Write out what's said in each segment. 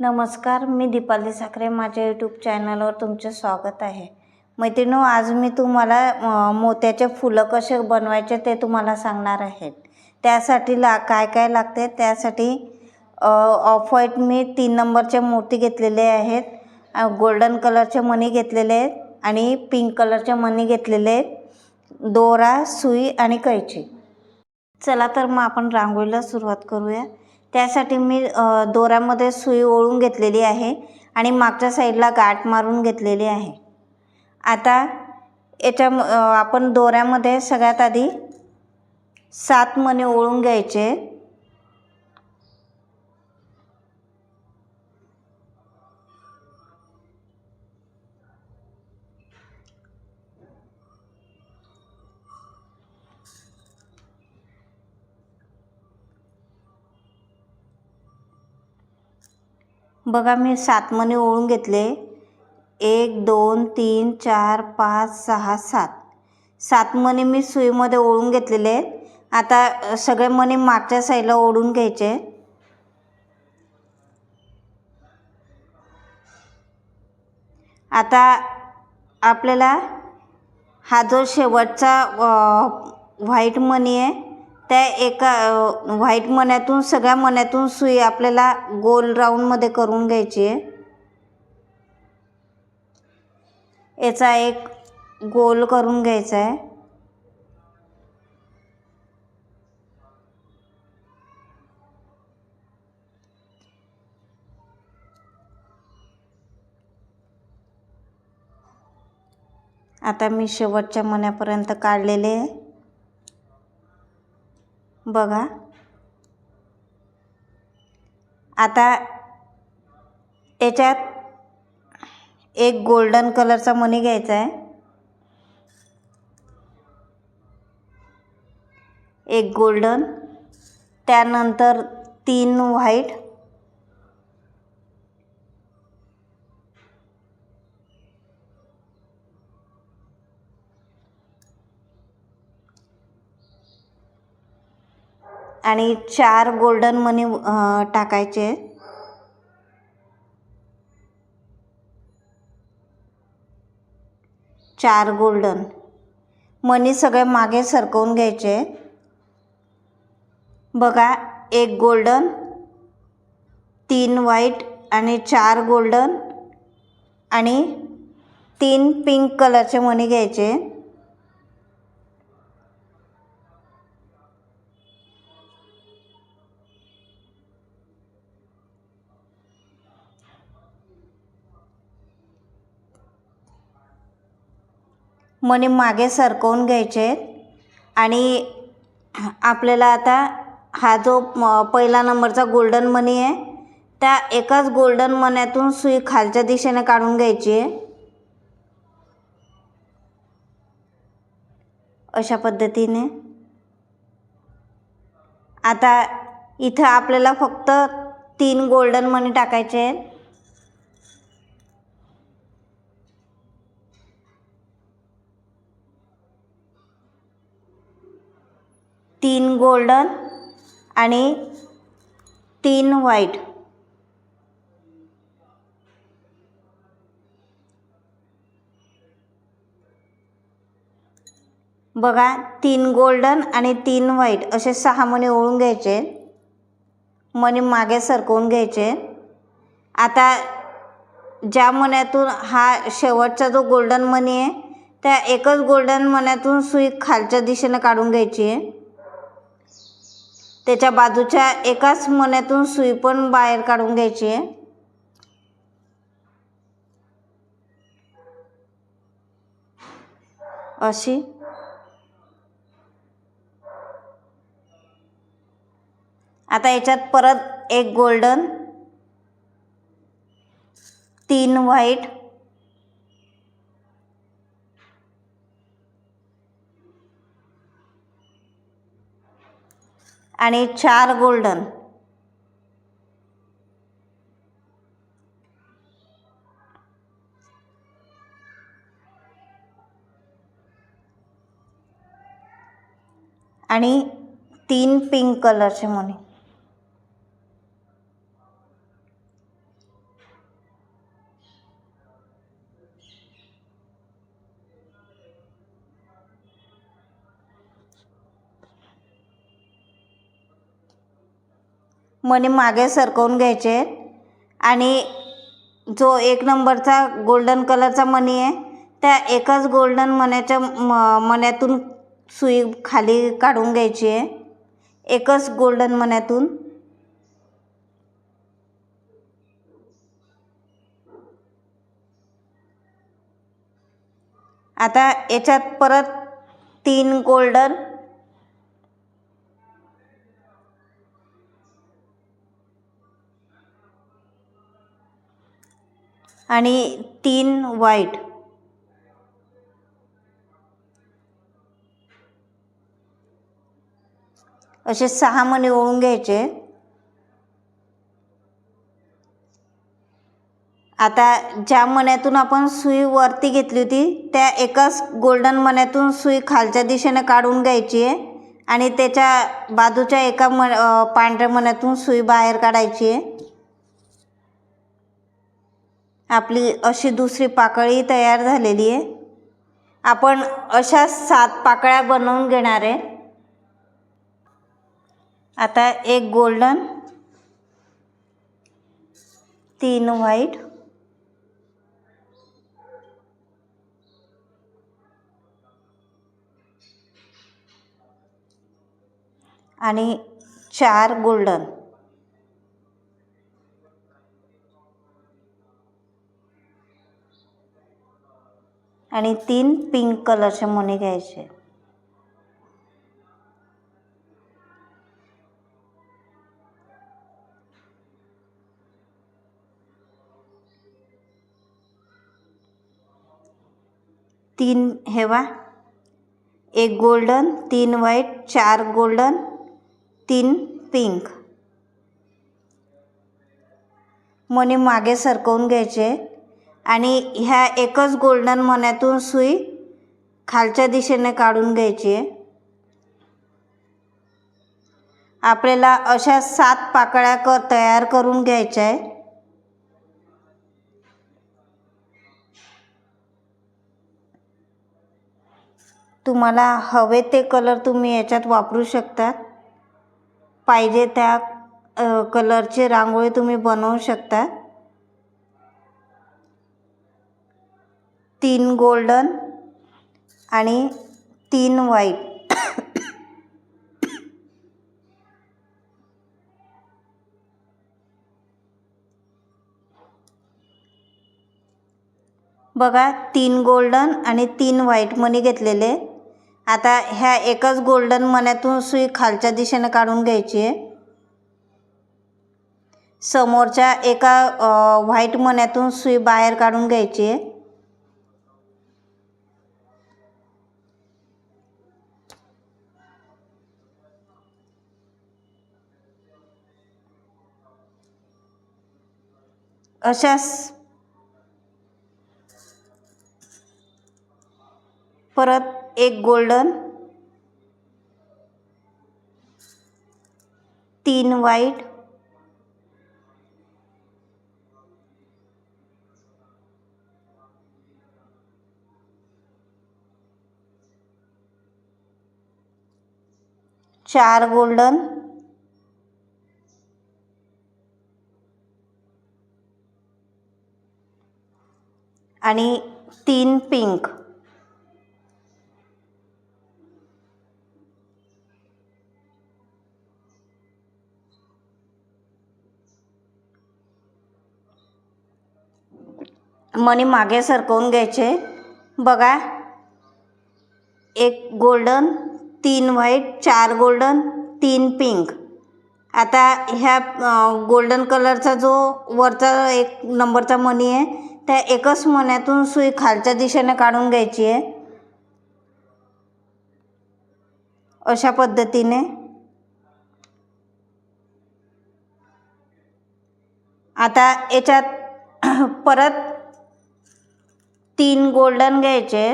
नमस्कार मी दीपाली साखरे. माझ्या यूट्यूब चॅनलवर तुमचे स्वागत आहे. मैत्रिणो आज मी तुम्हाला मोत्याचे फुलं कसे बनवायचे ते तुम्हाला सांगणार आहेत त्यासाठी ला काय काय लागते त्यासाठी ऑफ व्हाईट मी तीन नंबरचे मोती घेतलेले आहेत. गोल्डन कलरचे मणी घेतलेले आहेत आणि पिंक कलरचे मणी घेतलेले आहेत. दोरा सुई आणि कैची. चला तर मग आपण रांगोळीला सुरुवात करूया. त्यासाठी मी दोऱ्यामध्ये सुई ओळून घेतलेली आहे आणि मागच्या साईडला गाठ मारून घेतलेली आहे. आता याच्या आपण दोऱ्यामध्ये सगळ्यात आधी सात मणी ओळून घ्यायचे. बघा मी सात मणी ओळून घेतले. एक दोन तीन चार पाच सहा सात. सात मणी मी सुईमध्ये ओळून घेतलेले. आहेत आता सगळे मणी मागच्या साईडला ओढून घ्यायचे. आता आपल्याला हा जो शेवटचा व्हाईट मनी आहे त्या एका व्हाईट मण्यातून सगळ्या मण्यातून सुई आपल्याला गोल राऊंडमध्ये करून घ्यायची आहे. याचा एक गोल करून घ्यायचा आहे. आता मी शेवटच्या मण्यापर्यंत काढलेले आहे. बघा. आता याच्यात एक गोल्डन कलरचा मणी घ्यायचा आहे. एक गोल्डन त्यानंतर तीन व्हाईट आणि चार गोल्डन मनी टाकायचे. चार गोल्डन मनी सगळे मागे सरकवून घ्यायचे. बघा एक गोल्डन तीन व्हाईट आणि चार गोल्डन आणि तीन पिंक कलरचे मणी घ्यायचे. मणी मागे सरकवून घ्यायचे. आणि आपल्याला आता हा जो पहिला नंबरचा गोल्डन मनी आहे त्या एकाच गोल्डन मण्यातून सुई खालच्या दिशेने काढून घ्यायची. आहे अशा पद्धतीने. आता इथं आपल्याला फक्त तीन गोल्डन मनी टाकायचे आहेत. तीन गोल्डन आणि तीन व्हाईट. बघा तीन गोल्डन आणि तीन व्हाईट असे सहा मणी ओळून घ्यायचे. मणी मागे सरकवून घ्यायचे. आता ज्या मण्यातून हा शेवटचा जो गोल्डन मणी आहे त्या एकच गोल्डन मण्यातून सुई खालच्या दिशेनं काढून घ्यायची आहे. त्याच्या बाजूच्या एकाच मण्यातून सुई पण बाहेर काढून घ्यायची आहे. अशी. आता याच्यात परत एक गोल्डन तीन व्हाईट आणि चार गोल्डन आणि तीन पिंक कलरचे मुनी. मणी मागे सरकवून घ्यायचे. आणि जो एक नंबरचा गोल्डन कलरचा मणी आहे त्या एकाच गोल्डन मण्याच्या म मण्यातून सुई खाली काढून घ्यायची आहे. एकच गोल्डन मण्यातून आता याच्यात परत तीन गोल्डन आणि तीन व्हाईट असे सहा मणी ओळून घ्यायचे. आता ज्या मण्यातून आपण सुई वरती घेतली होती त्या एकाच गोल्डन मण्यातून सुई खालच्या दिशेने काढून घ्यायची आहे आणि त्याच्या बाजूच्या एका म पांढऱ्या मण्यातून सुई बाहेर काढायची आहे. आपली अशी दुसरी पाकळी तयार झालेली आहे. आपण अशा सात पाकळ्या बनवून घेणार आहे. आता एक गोल्डन तीन व्हाईट आणि चार गोल्डन आणि तीन पिंक कलरचे मणी घ्यायचे. तीन हेवा एक गोल्डन तीन व्हाईट चार गोल्डन तीन पिंक मणी मागे सरकवून घ्यायचे. आणि ह्या एकच गोल्डन मण्यातून सुई खालच्या दिशेने काढून घ्यायची आहे. आपल्याला अशा सात पाकळ्या क तयार करून घ्यायच्या आहे. तुम्हाला हवे ते कलर तुम्ही याच्यात वापरू शकता. पाहिजे त्या कलरची रांगोळी तुम्ही बनवू शकता. तीन गोल्डन आणि तीन व्हाईट. बघा तीन गोल्डन आणि तीन व्हाईट मनी घेतलेले. आता ह्या एकच गोल्डन मण्यातून सुई खालच्या दिशेने काढून घ्यायची आहे. समोरच्या एका व्हाईट मण्यातून सुई बाहेर काढून घ्यायची आहे. अशाच परत एक गोल्डन तीन व्हाईट चार गोल्डन आणि तीन पिंक. मणी मागे सरकवून घ्यायचे. बघा एक गोल्डन तीन व्हाईट चार गोल्डन तीन पिंक आता ह्या गोल्डन कलरचा जो वरचा एक नंबरचा मनी आहे त्या एकच मण्यातून सुई खालच्या दिशेने काढून घ्यायची आहे. अशा पद्धतीने. आता याच्यात परत तीन गोल्डन घ्यायचे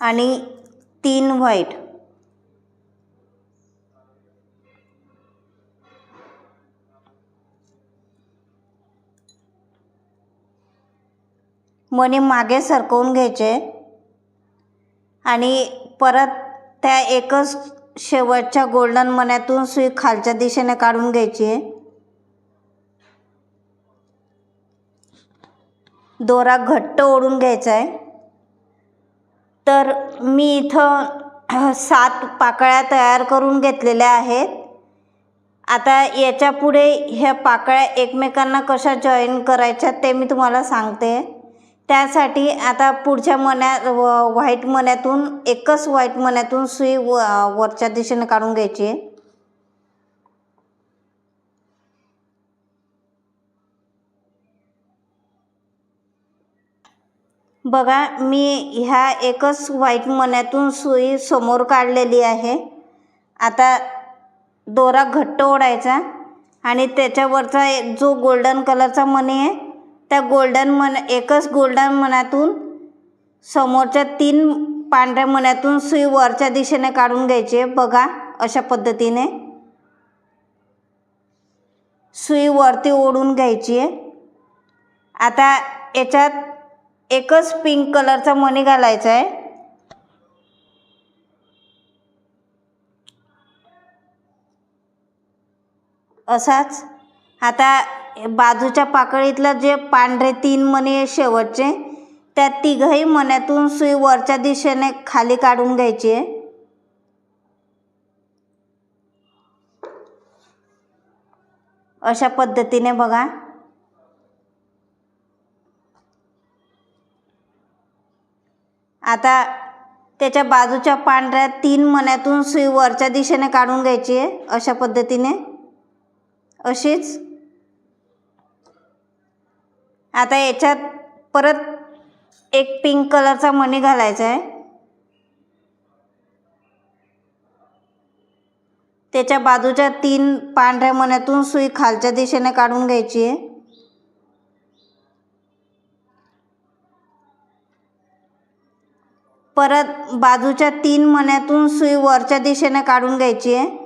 आणि तीन व्हाईट मणी मागे सरकवून घ्यायचे. आणि परत त्या एकच शेवटच्या गोल्डन मण्यातून सुई खालच्या दिशेने काढून घ्यायची. आहे दोरा घट्ट ओढून घ्यायचा आहे. तर मी इथं सात पाकळ्या तयार करून घेतलेल्या आहेत. आता याच्यापुढे ह्या पाकळ्या एकमेकांना कशा जॉईन करायच्या ते मी तुम्हाला सांगते. त्यासाठी आता पुढच्या मण्यात व व्हाईट मण्यातून एकच व्हाईट मण्यातून सुई व वरच्या दिशेने काढून घ्यायची. आहे बघा मी ह्या एकच व्हाईट मण्यातून सुई समोर काढलेली आहे. आता दोरा घट्ट ओढायचा आणि त्याच्यावरचा एक जो गोल्डन कलरचा मणी आहे त्या गोल्डन मन एकच गोल्डन मण्यातून समोरच्या तीन पांढऱ्या मण्यातून सुई वरच्या दिशेने काढून घ्यायची. आहे बघा अशा पद्धतीने. सुई वरती ओढून घ्यायची. आहे आता याच्यात एकच पिंक कलरचा मणी घालायचा आहे. असाच. आता बाजूच्या पाकळीतलं जे पांढरे तीन मणी आहे शेवटचे त्या तिघही मण्यातून सुई वरच्या दिशेने खाली काढून घ्यायची आहे. अशा पद्धतीने बघा. आता त्याच्या बाजूच्या पांढऱ्या तीन मण्यातून सुई वरच्या दिशेने काढून घ्यायची आहे अशा पद्धतीने. अशीच आता याच्यात परत एक पिंक कलरचा मणी घालायचा आहे त्याच्या बाजूच्या तीन पांढऱ्या मण्यातून सुई खालच्या दिशेने काढून घ्यायची आहे परत बाजूच्या तीन मण्यातून सुई वरच्या दिशेने काढून घ्यायची आहे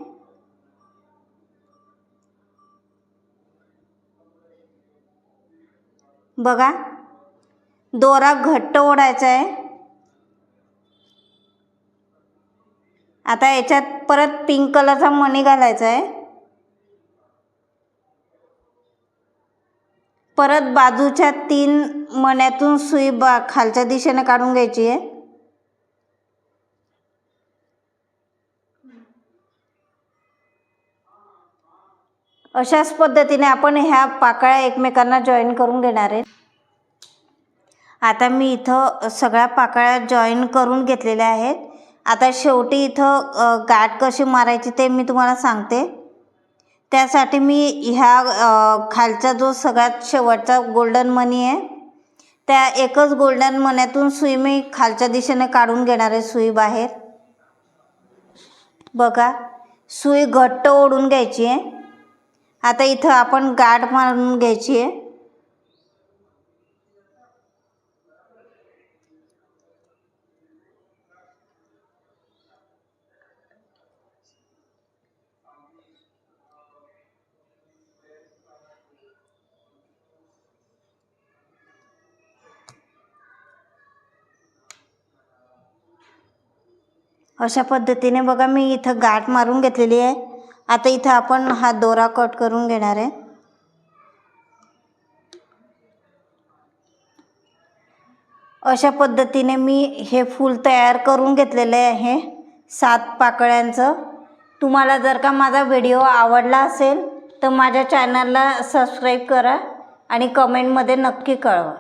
बघा. दोरा घट्ट ओढायचा आहे. आता याच्यात परत पिंक कलरचा मणी घालायचा आहे. परत बाजूच्या तीन मण्यातून सुई बा खालच्या दिशेने काढून घ्यायची आहे. अशाच पद्धतीने आपण ह्या पाकळ्या एकमेकांना जॉईन करून घेणार आहे आता मी इथं सगळ्या पाकळ्या जॉईन करून घेतलेल्या आहेत. आता शेवटी इथं गाठ कशी मारायची ते मी तुम्हाला सांगते. त्यासाठी मी ह्या खालचा जो सगळ्यात शेवटचा गोल्डन मनी आहे त्या एकच गोल्डन मण्यातून सुई मी खालच्या दिशेने काढून घेणार आहे सुई बाहेर. बघा सुई घट्ट ओढून घ्यायची आहे. आता इथं आपण गाठ मारून घ्यायची आहे. अशा पद्धतीने बघा मी इथं गाठ मारून घेतलेली आहे. आता इथं आपण हा दोरा कट करून घेणार आहे. अशा पद्धतीने मी हे फूल तयार करून घेतलेले आहे सात पाकळ्यांचं. तुम्हाला जर का माझा व्हिडिओ आवडला असेल तर माझ्या चॅनलला सबस्क्राईब करा आणि कमेंटमध्ये नक्की कळवा.